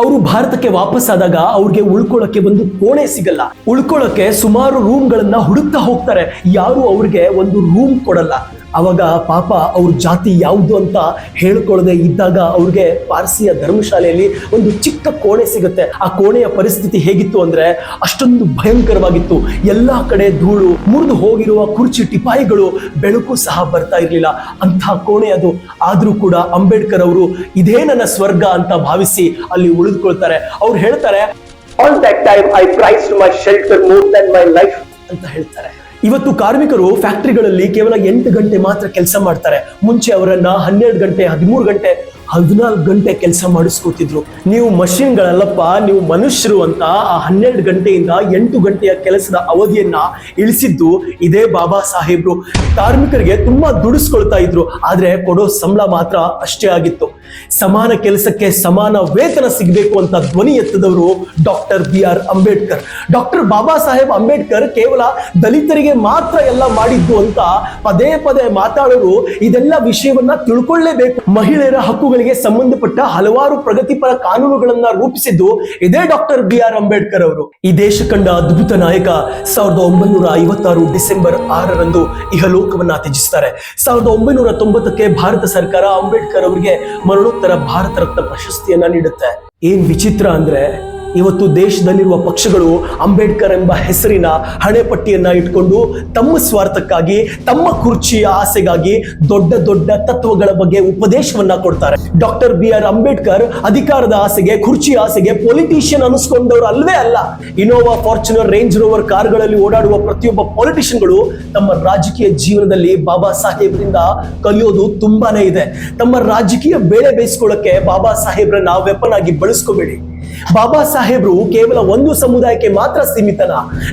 ಅವರು ಭಾರತಕ್ಕೆ ವಾಪಸ್ ಆದಾಗ ಅವ್ರಿಗೆ ಉಳ್ಕೊಳ್ಳೋಕೆ ಒಂದು ಕೋಣೆ ಸಿಗಲ್ಲ. ಉಳ್ಕೊಳ್ಳೋಕೆ ಸುಮಾರು ರೂಮ್ಗಳನ್ನ ಹುಡುಕ್ತಾ ಹೋಗ್ತಾರೆ. ಯಾರು ಅವ್ರಿಗೆ ಒಂದು ರೂಮ್ ಕೊಡಲ್ಲ. ಅವಾಗ ಪಾಪ ಅವ್ರ ಜಾತಿ ಯಾವುದು ಅಂತ ಹೇಳ್ಕೊಳ್ಳದೆ ಇದ್ದಾಗ ಅವ್ರಿಗೆ ಪಾರ್ಸಿಯ ಧರ್ಮಶಾಲೆಯಲ್ಲಿ ಒಂದು ಚಿಕ್ಕ ಕೋಣೆ ಸಿಗುತ್ತೆ. ಆ ಕೋಣೆಯ ಪರಿಸ್ಥಿತಿ ಹೇಗಿತ್ತು ಅಂದ್ರೆ ಅಷ್ಟೊಂದು ಭಯಂಕರವಾಗಿತ್ತು. ಎಲ್ಲಾ ಕಡೆ ಧೂಳು ಮುರಿದು ಹೋಗಿರುವ ಕುರ್ಚಿ ಟಿಪಾಯಿಗಳು ಬೆಳಕು ಸಹ ಬರ್ತಾ ಇರಲಿಲ್ಲ. ಅಂಥ ಕೋಣೆ ಅದು. ಆದ್ರೂ ಕೂಡ ಅಂಬೇಡ್ಕರ್ ಅವರು ಇದೇ ನನ್ನ ಸ್ವರ್ಗ ಅಂತ ಭಾವಿಸಿ ಅಲ್ಲಿ ಉಳಿದುಕೊಳ್ತಾರೆ. ಅವ್ರು ಹೇಳ್ತಾರೆ all that time I prize my shelter more than my life ಅಂತ ಹೇಳ್ತಾರೆ. ಇವತ್ತು ಕಾರ್ಮಿಕರು ಫ್ಯಾಕ್ಟರಿಗಳಲ್ಲಿ ಕೇವಲ ಎಂಟು ಗಂಟೆ ಮಾತ್ರ ಕೆಲಸ ಮಾಡ್ತಾರೆ. ಮುಂಚೆ ಅವರನ್ನ ಹನ್ನೆರಡು ಗಂಟೆ, ಹದಿಮೂರು ಗಂಟೆ ಹದಿನಾಲ್ಕು ಗಂಟೆ ಕೆಲಸ ಮಾಡಿಸ್ಕೊತಿದ್ರು. ನೀವು ಮಷಿನ್ಗಳಲ್ಲಪ್ಪ ನೀವು ಮನುಷ್ಯರು ಅಂತ ಆ ಹನ್ನೆರಡು ಗಂಟೆಯಿಂದ ಎಂಟು ಗಂಟೆಯ ಕೆಲಸದ ಅವಧಿಯನ್ನ ಇಳಿಸಿದ್ದು ಇದೇ ಬಾಬಾ ಸಾಹೇಬ್ರು. ಕಾರ್ಮಿಕರಿಗೆ ತುಂಬಾ ದುಡಿಸ್ಕೊಳ್ತಾ ಇದ್ರು, ಆದ್ರೆ ಕೊಡೋ ಸಂಬಳ ಮಾತ್ರ ಅಷ್ಟೇ ಆಗಿತ್ತು. ಸಮಾನ ಕೆಲಸಕ್ಕೆ ಸಮಾನ ವೇತನ ಸಿಗಬೇಕು ಅಂತ ಧ್ವನಿ ಎತ್ತದವರು doctor B R Ambedkar. Doctor Baba Saheb Ambedkar ಕೇವಲ ದಲಿತರಿಗೆ ಮಾತ್ರ ಎಲ್ಲ ಮಾಡಿದ್ದು ಅಂತ ಪದೇ ಪದೇ ಮಾತಾಡೋರು ಇದೆಲ್ಲ ವಿಷಯವನ್ನ ತಿಳ್ಕೊಳ್ಳೇಬೇಕು. ಮಹಿಳೆಯರ ಹಕ್ಕುಗಳಿಗೆ ಸಂಬಂಧಪಟ್ಟ ಹಲವಾರು ಪ್ರಗತಿಪರ ಕಾನೂನುಗಳನ್ನ ರೂಪಿಸಿದ್ದು ಇದೇ ಡಾಕ್ಟರ್ ಬಿ ಆರ್ ಅಂಬೇಡ್ಕರ್ ಅವರು. ಈ ದೇಶ ಕಂಡ ಅದ್ಭುತ ನಾಯಕ ಸಾವಿರದ ಒಂಬೈನೂರ ಐವತ್ತಾರು ಡಿಸೆಂಬರ್ ಆರರಂದು ಇಹಲೋಕವನ್ನ ತ್ಯಜಿಸ್ತಾರೆ. ಸಾವಿರದ ಒಂಬೈನೂರ ತೊಂಬತ್ತಕ್ಕೆ ಭಾರತ ಸರ್ಕಾರ ಅಂಬೇಡ್ಕರ್ ಅವರಿಗೆ ಮರಣೋತ್ತರ ಭಾರತ ರತ್ನ ಪ್ರಶಸ್ತಿಯನ್ನ ನೀಡುತ್ತೆ. ಏನ್ ವಿಚಿತ್ರ ಅಂದ್ರೆ ಇವತ್ತು ದೇಶದಲ್ಲಿರುವ ಪಕ್ಷಗಳು ಅಂಬೇಡ್ಕರ್ ಎಂಬ ಹೆಸರಿನ ಹಣೆಪಟ್ಟಿಯನ್ನ ಇಟ್ಕೊಂಡು ತಮ್ಮ ಸ್ವಾರ್ಥಕ್ಕಾಗಿ, ತಮ್ಮ ಕುರ್ಚಿಯ ಆಸೆಗಾಗಿ ದೊಡ್ಡ ದೊಡ್ಡ ತತ್ವಗಳ ಬಗ್ಗೆ ಉಪದೇಶವನ್ನ ಕೊಡ್ತಾರೆ. ಡಾಕ್ಟರ್ ಬಿ ಆರ್ ಅಂಬೇಡ್ಕರ್ ಅಧಿಕಾರದ ಆಸೆಗೆ ಕುರ್ಚಿ ಆಸೆಗೆ ಪೊಲಿಟಿಷಿಯನ್ ಅನಿಸ್ಕೊಂಡವರು ಅಲ್ವೇ ಅಲ್ಲ. ಇನೋವಾ ಫಾರ್ಚುನರ್ ರೇಂಜ್ ರೋವರ್ ಕಾರ್ಗಳಲ್ಲಿ ಓಡಾಡುವ ಪ್ರತಿಯೊಬ್ಬ ಪೊಲಿಟಿಷಿಯನ್ಗಳು ತಮ್ಮ ರಾಜಕೀಯ ಜೀವನದಲ್ಲಿ ಬಾಬಾ ಸಾಹೇಬ್ರಿಂದ ಕಲಿಯೋದು ತುಂಬಾನೇ ಇದೆ. ತಮ್ಮ ರಾಜಕೀಯ ಬೇಳೆ ಬೇಯಿಸ್ಕೊಳ್ಳಕ್ಕೆ ಬಾಬಾ ಸಾಹೇಬ್ರನ್ನ ವೆಪನ್ ಆಗಿ ಬಳಸ್ಕೋಬೇಡಿ. ಬಾಬಾ ಸಾಹೇಬ್ರು ಕೇವಲ ಒಂದು ಸಮುದಾಯಕ್ಕೆ ಮಾತ್ರ ಸೀಮಿತನ.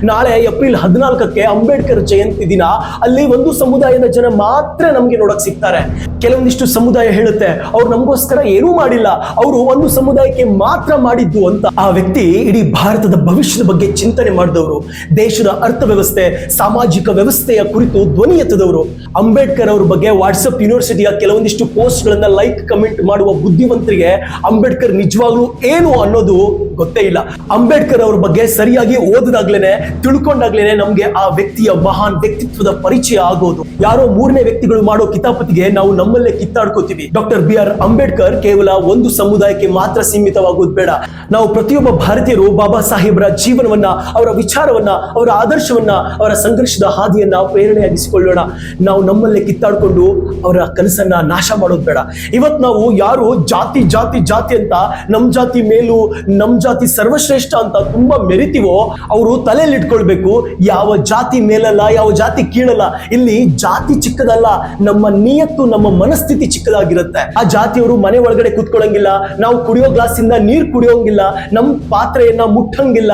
ನಾಳೆ ಏಪ್ರಿಲ್ ಹದಿನಾಲ್ಕಕ್ಕೆ ಅಂಬೇಡ್ಕರ್ ಜಯಂತಿ ದಿನ, ಅಲ್ಲಿ ಒಂದು ಸಮುದಾಯದ ಜನ ಮಾತ್ರ ನಮ್ಗೆ ನೋಡಕ್ ಸಿಗ್ತಾರೆ. ಕೆಲವೊಂದಿಷ್ಟು ಸಮುದಾಯ ಹೇಳುತ್ತೆ, ಅವ್ರು ನಮಗೋಸ್ಕರ ಏನೂ ಮಾಡಿಲ್ಲ, ಅವರು ಒಂದು ಸಮುದಾಯಕ್ಕೆ ಮಾತ್ರ ಮಾಡಿದ್ದು ಅಂತ. ಆ ವ್ಯಕ್ತಿ ಇಡೀ ಭಾರತದ ಭವಿಷ್ಯದ ಬಗ್ಗೆ ಚಿಂತನೆ ಮಾಡಿದವರು, ದೇಶದ ಅರ್ಥವ್ಯವಸ್ಥೆ, ಸಾಮಾಜಿಕ ವ್ಯವಸ್ಥೆಯ ಕುರಿತು ಧ್ವನಿ ಎತ್ತದವರು. ಅಂಬೇಡ್ಕರ್ ಅವ್ರ ಬಗ್ಗೆ ವಾಟ್ಸಪ್ ಯೂನಿವರ್ಸಿಟಿಯ ಕೆಲವೊಂದಿಷ್ಟು ಪೋಸ್ಟ್ ಗಳನ್ನ ಲೈಕ್, ಕಮೆಂಟ್ ಮಾಡುವ ಬುದ್ಧಿವಂತರಿಗೆ ಅಂಬೇಡ್ಕರ್ ನಿಜವಾಗ್ಲೂ ಏನು ಅನ್ನೋದು ಗೊತ್ತೇ ಇಲ್ಲ. ಅಂಬೇಡ್ಕರ್ ಅವ್ರ ಬಗ್ಗೆ ಸರಿಯಾಗಿ ಓದಿದಾಗ್ಲೇನೆ, ತಿಳ್ಕೊಂಡಾಗ್ಲೇನೆ ನಮ್ಗೆ ಆ ವ್ಯಕ್ತಿಯ ಮಹಾನ್ ವ್ಯಕ್ತಿತ್ವದ ಪರಿಚಯ ಆಗೋದು. ಯಾರೋ ಮೂರನೇ ವ್ಯಕ್ತಿಗಳು ಮಾಡೋ ಕಿತಾಪತಿಗೆ ನಾವು ನಮ್ಮಲ್ಲೇ ಕಿತ್ತಾಡ್ಕೋತೀವಿ. ಡಾಕ್ಟರ್ ಬಿ ಆರ್ ಅಂಬೇಡ್ಕರ್ ಕೇವಲ ಒಂದು ಸಮುದಾಯಕ್ಕೆ ಮಾತ್ರ ಸೀಮಿತವಾಗೋದು ಬೇಡ. ನಾವು ಪ್ರತಿಯೊಬ್ಬ ಭಾರತೀಯರು ಬಾಬಾ ಸಾಹೇಬ್ರ ಜೀವನವನ್ನ, ಅವರ ವಿಚಾರವನ್ನ, ಅವರ ಆದರ್ಶವನ್ನ, ಅವರ ಸಂಘರ್ಷದ ಹಾದಿಯನ್ನ ಪ್ರೇರಣೆಯಾಗಿಸಿಕೊಳ್ಳೋಣ. ನಾವು ನಮ್ಮಲ್ಲೇ ಕಿತ್ತಾಡ್ಕೊಂಡು ಅವರ ಕನಸನ್ನ ನಾಶ ಮಾಡೋದು ಬೇಡ. ಇವತ್ ನಾವು ಯಾರು ಜಾತಿ ಜಾತಿ ಜಾತಿ ಅಂತ, ನಮ್ ಜಾತಿ ಮೇಲೂ, ನಮ್ ಜಾತಿ ಸರ್ವಶ್ರೇಷ್ಠ ಅಂತ ತುಂಬಾ ಮೆರಿತೀವೋ, ಅವರು ತಲೆಯಲ್ಲಿ ಇಟ್ಕೊಳ್ಬೇಕು, ಯಾವ ಜಾತಿ ಮೇಲಲ್ಲ, ಯಾವ ಜಾತಿ ಕೀಳಲ್ಲ. ಇಲ್ಲಿ ಜಾತಿ ಚಿಕ್ಕದಲ್ಲ, ನಮ್ಮ ನಿಯತ್ತು, ನಮ್ಮ ಮನಸ್ಥಿತಿ ಚಿಕ್ಕದಾಗಿರುತ್ತೆ. ಆ ಜಾತಿಯವರು ಮನೆ ಒಳಗಡೆ ಕೂತ್ಕೊಳ್ಳಂಗಿಲ್ಲ, ನಾವು ಕುಡಿಯೋ ಗ್ಲಾಸ್ ಇಂದ ನೀರ್ ಕುಡಿಯೋಂಗಿಲ್ಲ ನಮ್ಮ ಪಾತ್ರೆಯನ್ನ ಮುಟ್ಟಂಗಿಲ್ಲ.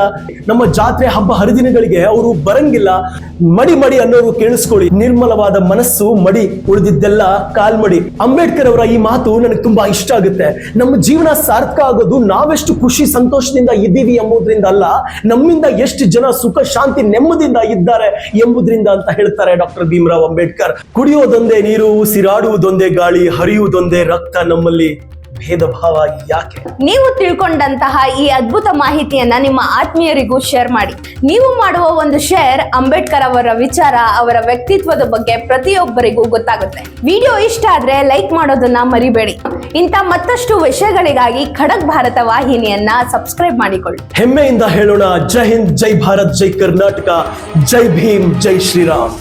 ನಮ್ಮ ಜಾತ್ರೆ ಹಬ್ಬ ಹರಿದಿನಗಳಿಗೆ ಅವರು ಬರಂಗಿಲ್ಲ. ಮಡಿ ಮಡಿ ಅನ್ನೋರು ಕೇಳಿಸ್ಕೊಳ್ಳಿ. ನಿರ್ಮಲವಾದ ಮನಸ್ಸು, ಮಡಿ ಉಳಿದಿದ್ದೆಲ್ಲ ಕಾಲ್ಮಡಿ. ಅಂಬೇಡ್ಕರ್ ಅವರ ಈ ಮಾತು ನನಗೆ ತುಂಬಾ ಇಷ್ಟ ಆಗುತ್ತೆ. ನಮ್ಮ ಜೀವನ ಸಾರ್ಥಕ ಆಗೋದು ನಾವೆಷ್ಟು ಖುಷಿ, ಸಂತೋಷದಿಂದ ಇದ್ದೀವಿ ಎಂಬುದರಿಂದ ಅಲ್ಲ, ನಮ್ಮಿಂದ ಎಷ್ಟು ಜನ ಸುಖ, ಶಾಂತಿ, ನೆಮ್ಮದಿಯಿಂದ ಇದ್ದಾರೆ ಎಂಬುದರಿಂದ ಅಂತ ಹೇಳ್ತಾರೆ ಡಾಕ್ಟರ್ ಭೀಮರಾವ್ ಅಂಬೇಡ್ಕರ್. ಕುಡಿಯೋದೊಂದೇ ನೀರು, ಉಸಿರಾಡುವುದೊಂದೇ ಗಾಳಿ, ಹರಿಯುವುದೊಂದೇ ರಕ್ತ ನಮ್ಮಲ್ಲಿ. ಭೇದ ಭಾವ ಯಾಕೆ? ನೀವು ತಿಳ್ಕೊಂಡಂತಹ ಈ ಅದ್ಭುತ ಮಾಹಿತಿಯನ್ನ ನಿಮ್ಮ ಆತ್ಮೀಯರಿಗೂ ಶೇರ್ ಮಾಡಿ. ನೀವು ಮಾಡುವ ಒಂದು ಶೇರ್ ಅಂಬೇಡ್ಕರ್ ಅವರ ವಿಚಾರ ಅವರ ವ್ಯಕ್ತಿತ್ವದ ಬಗ್ಗೆ ಪ್ರತಿಯೊಬ್ಬರಿಗೂ ಗೊತ್ತಾಗುತ್ತೆ. ವಿಡಿಯೋ ಇಷ್ಟ ಆದ್ರೆ ಲೈಕ್ ಮಾಡೋದನ್ನ ಮರಿಬೇಡಿ. ಇಂಥ ಮತ್ತಷ್ಟು ವಿಷಯಗಳಿಗಾಗಿ ಖಡಕ್ ಭಾರತ ವಾಹಿನಿಯನ್ನ ಸಬ್ಸ್ಕ್ರೈಬ್ ಮಾಡಿಕೊಳ್ಳಿ. ಹೆಮ್ಮೆಯಿಂದ ಹೇಳೋಣ ಜೈ ಹಿಂದ್ ಜೈ ಭಾರತ್ ಜೈ ಕರ್ನಾಟಕ ಜೈ ಭೀಮ್ ಜೈ ಶ್ರೀರಾಮ್.